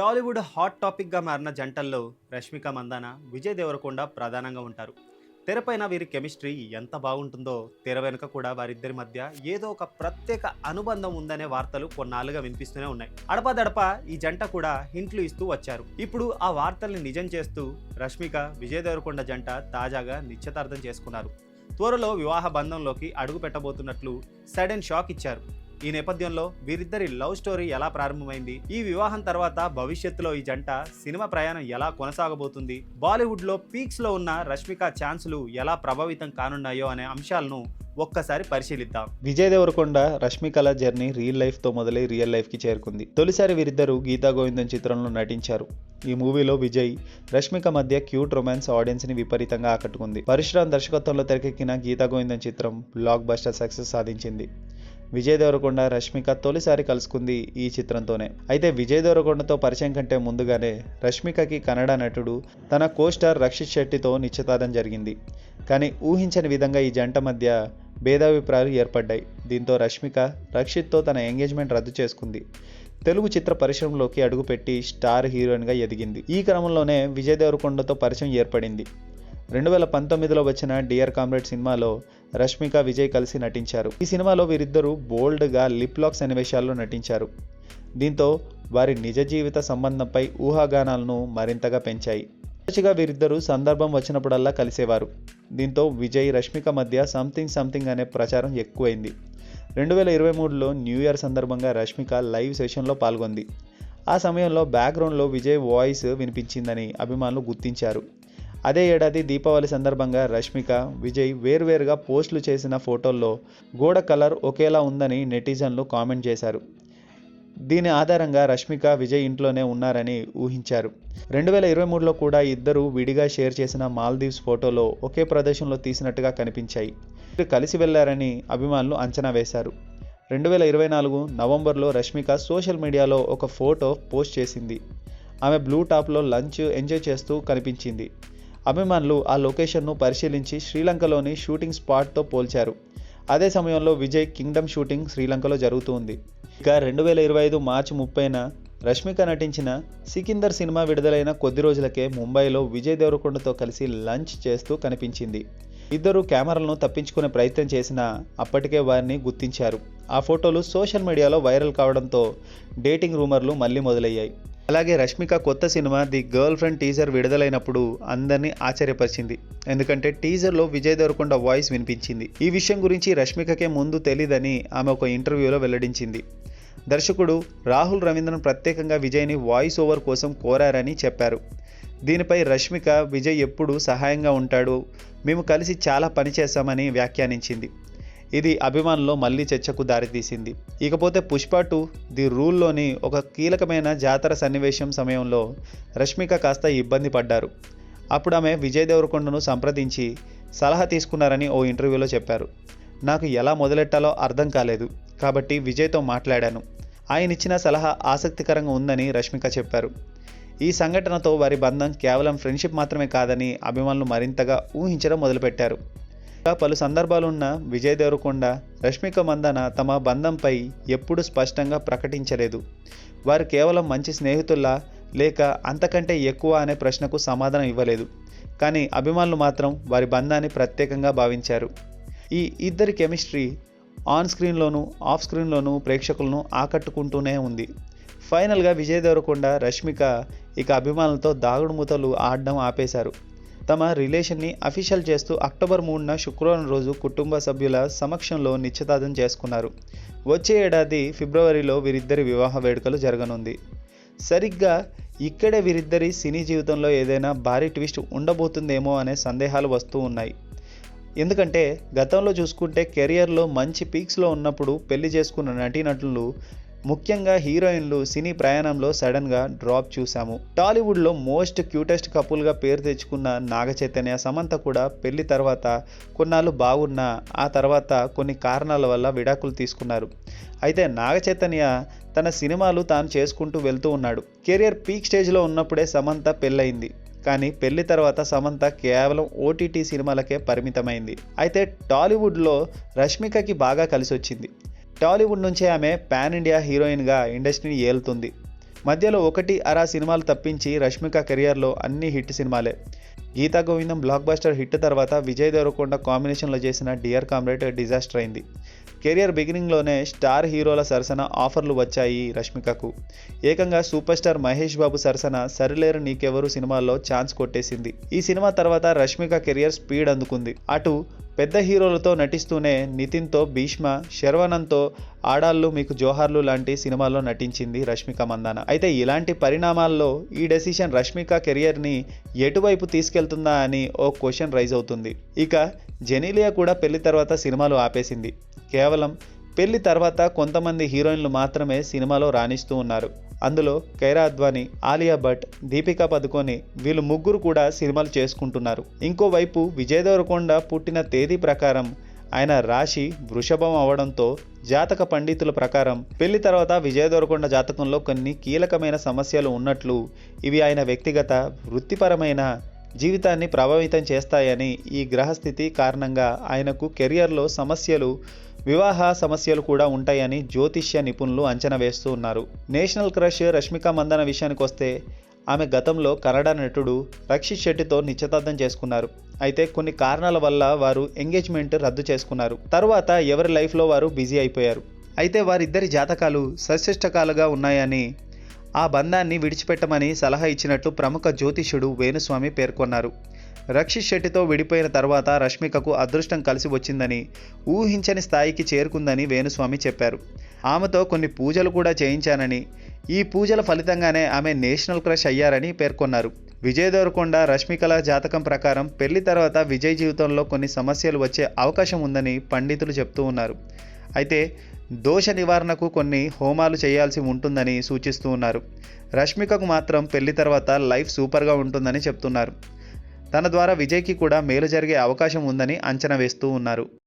Tollywood hot టాపిక్గా మారిన జంటల్లో రష్మిక మందాన విజయ్ దేవరకొండ ప్రధానంగా ఉంటారు. తెరపైన వీరి కెమిస్ట్రీ ఎంత బాగుంటుందో తెర వెనుక కూడా వారిద్దరి మధ్య ఏదో ఒక ప్రత్యేక అనుబంధం ఉందనే వార్తలు కొన్నాళ్ళుగా వినిపిస్తూనే ఉన్నాయి. అడపదడప ఈ జంట కూడా హింట్లు ఇస్తూ వచ్చారు. ఇప్పుడు ఆ వార్తల్ని నిజం చేస్తూ రష్మిక విజయ్ దేవరకొండ జంట తాజాగా నిశ్చితార్థం చేసుకున్నారు. త్వరలో వివాహ బంధంలోకి అడుగు పెట్టబోతున్నట్లు సడన్ షాక్ ఇచ్చారు. ఈ నేపథ్యంలో వీరిద్దరి లవ్ స్టోరీ ఎలా ప్రారంభమైంది? ఈ వివాహం తర్వాత భవిష్యత్తులో ఈ జంట సినిమా ప్రయాణం ఎలా కొనసాగబోతుంది? బాలీవుడ్లో పీక్స్లో ఉన్న రష్మిక ఛాన్సులు ఎలా ప్రభావితం కానున్నాయో అనే అంశాలను ఒక్కసారి పరిశీలిద్దాం. విజయ్ దేవరకొండ రష్మికల జర్నీ రియల్ లైఫ్తో మొదలై రియల్ లైఫ్కి చేరుకుంది. తొలిసారి వీరిద్దరూ గీతా గోవిందం చిత్రంలో నటించారు. ఈ మూవీలో విజయ్ రష్మిక మధ్య క్యూట్ రొమాన్స్ ఆడియన్స్ని విపరీతంగా ఆకట్టుకుంది. పరశురామ్ దర్శకత్వంలో తెరకెక్కిన గీతా గోవిందం చిత్రం బ్లాక్ బస్టర్ సక్సెస్ సాధించింది. విజయ్ దేవరకొండ రష్మిక తొలిసారి కలుసుకుంది ఈ చిత్రంతోనే. అయితే విజయ్ దేవరకొండతో పరిచయం కంటే ముందుగానే రష్మికకి కన్నడ నటుడు తన కోస్టార్ రక్షిత్ శెట్టితో నిశ్చితార్థం జరిగింది. కానీ ఊహించని విధంగా ఈ జంట మధ్య భేదాభిప్రాయాలు ఏర్పడ్డాయి. దీంతో రష్మిక రక్షిత్తో తన ఎంగేజ్మెంట్ రద్దు చేసుకుంది. తెలుగు చిత్ర పరిశ్రమలోకి అడుగుపెట్టి స్టార్ హీరోయిన్గా ఎదిగింది. ఈ క్రమంలోనే విజయ్ దేవరకొండతో పరిచయం ఏర్పడింది. రెండు వేల పంతొమ్మిదిలో వచ్చిన డియర్ కామ్రేడ్ సినిమాలో రష్మిక విజయ్ కలిసి నటించారు. ఈ సినిమాలో వీరిద్దరూ బోల్డ్గా లిప్ లాక్ సన్నివేశాల్లో నటించారు. దీంతో వారి నిజ జీవిత సంబంధంపై ఊహాగానాలను మరింతగా పెంచాయి. తరచుగా వీరిద్దరూ సందర్భం వచ్చినప్పుడల్లా కలిసేవారు. దీంతో విజయ్ రష్మిక మధ్య సంథింగ్ సంథింగ్ అనే ప్రచారం ఎక్కువైంది. రెండు వేల ఇరవై మూడులో న్యూ ఇయర్ సందర్భంగా రష్మిక లైవ్ సెషన్లో పాల్గొంది. ఆ సమయంలో బ్యాక్గ్రౌండ్లో విజయ్ వాయిస్ వినిపించిందని అభిమానులు గుర్తించారు. అదే ఏడాది దీపావళి సందర్భంగా రష్మిక విజయ్ వేర్వేరుగా పోస్టులు చేసిన ఫోటోల్లో గోడ కలర్ ఒకేలా ఉందని నెటిజన్లు కామెంట్ చేశారు. దీని ఆధారంగా రష్మిక విజయ్ ఇంట్లోనే ఉన్నారని ఊహించారు. రెండు వేల ఇరవై మూడులో కూడా ఇద్దరు విడిగా షేర్ చేసిన మాల్దీవ్స్ ఫోటోలో ఒకే ప్రదేశంలో తీసినట్టుగా కనిపించాయి. కలిసి వెళ్ళారని అభిమానులు అంచనా వేశారు. రెండు వేల ఇరవై నాలుగు నవంబర్లో రష్మిక సోషల్ మీడియాలో ఒక ఫోటో పోస్ట్ చేసింది. ఆమె బ్లూ టాప్లో లంచ్ ఎంజాయ్ చేస్తూ కనిపించింది. అభిమానులు ఆ లొకేషన్ను పరిశీలించి శ్రీలంకలోని షూటింగ్ స్పాట్తో పోల్చారు. అదే సమయంలో విజయ్ కింగ్డమ్ షూటింగ్ శ్రీలంకలో జరుగుతూ ఉంది. ఇక రెండు వేల ఇరవై ఐదు మార్చి ముప్పైన రష్మిక నటించిన సికిందర్ సినిమా విడుదలైన కొద్ది రోజులకే ముంబైలో విజయ్ దేవరకొండతో కలిసి లంచ్ చేస్తూ కనిపించింది. ఇద్దరు కెమెరాలను తప్పించుకునే ప్రయత్నం చేసినా అప్పటికే వారిని గుర్తించారు. ఆ ఫోటోలు సోషల్ మీడియాలో వైరల్ కావడంతో డేటింగ్ రూమర్లు మళ్ళీ మొదలయ్యాయి. అలాగే రష్మిక కొత్త cinema the girlfriend teaser విడుదలైనప్పుడు అందరినీ ఆశ్చర్యపరిచింది. ఎందుకంటే టీజర్లో విజయ్ దేవరకొండ వాయిస్ వినిపించింది. ఈ విషయం గురించి రష్మికకే ముందు తెలీదని ఆమె ఒక ఇంటర్వ్యూలో వెల్లడించింది. దర్శకుడు రాహుల్ రవీంద్రన్ ప్రత్యేకంగా విజయ్ని వాయిస్ ఓవర్ కోసం కోరారని చెప్పారు. దీనిపై రష్మిక విజయ్ ఎప్పుడు సహాయంగా ఉంటాడు. మేము కలిసి చాలా పని చేశామని వ్యాఖ్యానించింది. ఇది అభిమానుల్లో మళ్ళీ చర్చకు దారితీసింది. ఇకపోతే పుష్ప టూ ది రూల్లోని ఒక కీలకమైన జాతర సన్నివేశం సమయంలో రష్మిక కాస్త ఇబ్బంది పడ్డారు. అప్పుడు ఆమె విజయ్ దేవరకొండను సంప్రదించి సలహా తీసుకున్నారని ఓ ఇంటర్వ్యూలో చెప్పారు. నాకు ఎలా మొదలెట్టాలో అర్థం కాలేదు కాబట్టి విజయ్తో మాట్లాడాను. ఆయన ఇచ్చిన సలహా ఆసక్తికరంగా ఉందని రష్మిక చెప్పారు. ఈ సంఘటనతో వారి బంధం కేవలం ఫ్రెండ్షిప్ మాత్రమే కాదని అభిమానులు మరింతగా ఊహించడం మొదలుపెట్టారు. పలు సందర్భాలున్న విజయ్ దేవరకొండ రష్మిక మందన తమ బంధంపై ఎప్పుడూ స్పష్టంగా ప్రకటించలేదు. వారు కేవలం మంచి స్నేహితుల్లా లేక అంతకంటే ఎక్కువ అనే ప్రశ్నకు సమాధానం ఇవ్వలేదు. కానీ అభిమానులు మాత్రం వారి బంధాన్ని ప్రత్యేకంగా భావించారు. ఈ ఇద్దరి కెమిస్ట్రీ ఆన్ స్క్రీన్లోనూ ఆఫ్ స్క్రీన్లోనూ ప్రేక్షకులను ఆకట్టుకుంటూనే ఉంది. ఫైనల్గా విజయ్ దేవరకొండ రష్మిక ఇక అభిమానులతో దాగుడు మూతలు ఆడడం ఆపేశారు. తమ రిలేషన్ని అఫీషియల్ చేస్తూ అక్టోబర్ మూడున శుక్రవారం రోజు కుటుంబ సభ్యుల సమక్షంలో నిశ్చితార్థం చేసుకున్నారు. వచ్చే ఏడాది ఫిబ్రవరిలో వీరిద్దరి వివాహ వేడుకలు జరగనుంది. సరిగ్గా ఇక్కడే వీరిద్దరి సినీ జీవితంలో ఏదైనా భారీ ట్విస్ట్ ఉండబోతుందేమో అనే సందేహాలు వస్తూ ఉన్నాయి. ఎందుకంటే గతంలో చూసుకుంటే కెరియర్లో మంచి పీక్స్లో ఉన్నప్పుడు పెళ్ళి చేసుకున్న నటీనటులు ముఖ్యంగా హీరోయిన్లు సినీ ప్రయాణంలో సడన్గా డ్రాప్ చూశాము. టాలీవుడ్లో మోస్ట్ క్యూటెస్ట్ కపుల్గా పేరు తెచ్చుకున్న నాగ చైతన్య సమంత కూడా పెళ్ళి తర్వాత కొన్నాళ్ళు బాగున్నా ఆ తర్వాత కొన్ని కారణాల వల్ల విడాకులు తీసుకున్నారు. అయితే నాగ చైతన్య తన సినిమాలు తాను చేసుకుంటూ వెళ్తూ ఉన్నాడు. కెరియర్ పీక్ స్టేజ్లో ఉన్నప్పుడే సమంత పెళ్ళయింది. కానీ పెళ్ళి తర్వాత సమంత కేవలం ఓటీటీ సినిమాలకే పరిమితమైంది. అయితే టాలీవుడ్లో రష్మికకి బాగా కలిసి వచ్చింది టాలీవుడ్ నుంచే ఆమె పాన్ ఇండియా హీరోయిన్గా ఇండస్ట్రీని ఏలుతుంది. మధ్యలో ఒకటి అరా సినిమాలు తప్పించి రష్మిక కెరియర్లో అన్ని హిట్ సినిమాలే. Geetha Govindam blockbuster hit తర్వాత విజయ్ దేవరకొండ కాంబినేషన్లో చేసిన డియర్ కామ్రేడ్ డిజాస్టర్ అయింది. కెరియర్ బిగినింగ్లోనే స్టార్ హీరోల సరసన ఆఫర్లు వచ్చాయి రష్మికకు. ఏకంగా సూపర్ స్టార్ మహేష్ బాబు సరసన సరిలేరు నీకెవరు సినిమాల్లో ఛాన్స్ కొట్టేసింది. ఈ సినిమా తర్వాత రష్మిక కెరియర్ స్పీడ్ అందుకుంది. అటు పెద్ద హీరోలతో నటిస్తూనే నితిన్తో భీష్మ శర్వనంతో ఆడాళ్ళు మీకు జోహార్లు లాంటి సినిమాల్లో నటించింది రష్మిక మందాన. అయితే ఇలాంటి పరిణామాల్లో ఈ డెసిషన్ రష్మిక కెరియర్ని ఎటువైపు తీసుకెళ్తుందా అని ఓ క్వశ్చన్ రైజ్ అవుతుంది. ఇక జెనీలియా కూడా పెళ్ళి తర్వాత సినిమాలు ఆపేసింది. కేవలం పెళ్ళి తర్వాత కొంతమంది హీరోయిన్లు మాత్రమే సినిమాలో రాణిస్తూ ఉన్నారు. అందులో కైరా అద్వానీ ఆలియా భట్ దీపికా పదుకొని వీళ్ళు ముగ్గురు కూడా సినిమాలు చేసుకుంటున్నారు. ఇంకోవైపు విజయ్ దేవరకొండ పుట్టిన తేదీ ప్రకారం ఆయన రాశి వృషభం అవడంతో జాతక పండితుల ప్రకారం పెళ్ళి తర్వాత విజయ దొరకొండ జాతకంలో కొన్ని కీలకమైన సమస్యలు ఉన్నట్లు ఇవి ఆయన వ్యక్తిగత వృత్తిపరమైన జీవితాన్ని ప్రభావితం చేస్తాయని ఈ గ్రహస్థితి కారణంగా ఆయనకు కెరియర్లో సమస్యలు వివాహ సమస్యలు కూడా ఉంటాయని జ్యోతిష్య నిపుణులు అంచనా వేస్తూ ఉన్నారు. నేషనల్ క్రష్ రష్మిక మందన విషయానికి వస్తే ఆమె గతంలో కన్నడ నటుడు రక్షిత్ శెట్టితో నిశ్చితార్థం చేసుకున్నారు. అయితే కొన్ని కారణాల వల్ల వారు ఎంగేజ్మెంట్ రద్దు చేసుకున్నారు. తర్వాత ఎవరి లైఫ్లో వారు బిజీ అయిపోయారు. అయితే వారిద్దరి జాతకాలు సశిష్టకాలుగా ఉన్నాయని ఆ బంధాన్ని విడిచిపెట్టమని సలహా ఇచ్చినట్లు ప్రముఖ జ్యోతిష్యుడు వేణుస్వామి పేర్కొన్నారు. రక్షిత్ శెట్టితో విడిపోయిన తర్వాత రష్మికకు అదృష్టం కలిసి వచ్చిందని ఊహించని స్థాయికి చేరుకుందని వేణుస్వామి చెప్పారు. ఆమెతో కొన్ని పూజలు కూడా చేయించానని ఈ పూజల ఫలితంగానే ఆమె నేషనల్ క్రష్ అయ్యారని పేర్కొన్నారు. విజయ్ దేవరకొండ రష్మికల జాతకం ప్రకారం పెళ్ళి తర్వాత విజయ్ జీవితంలో కొన్ని సమస్యలు వచ్చే అవకాశం ఉందని పండితులు చెప్తూ ఉన్నారు. అయితే దోష నివారణకు కొన్ని హోమాలు చేయాల్సి ఉంటుందని సూచిస్తూ ఉన్నారు. రష్మికకు మాత్రం పెళ్ళి తర్వాత లైఫ్ సూపర్గా ఉంటుందని చెప్తున్నారు. తన ద్వారా విజయ్కి కూడా మేలు జరిగే అవకాశం ఉందని అంచనా వేస్తూ ఉన్నారు.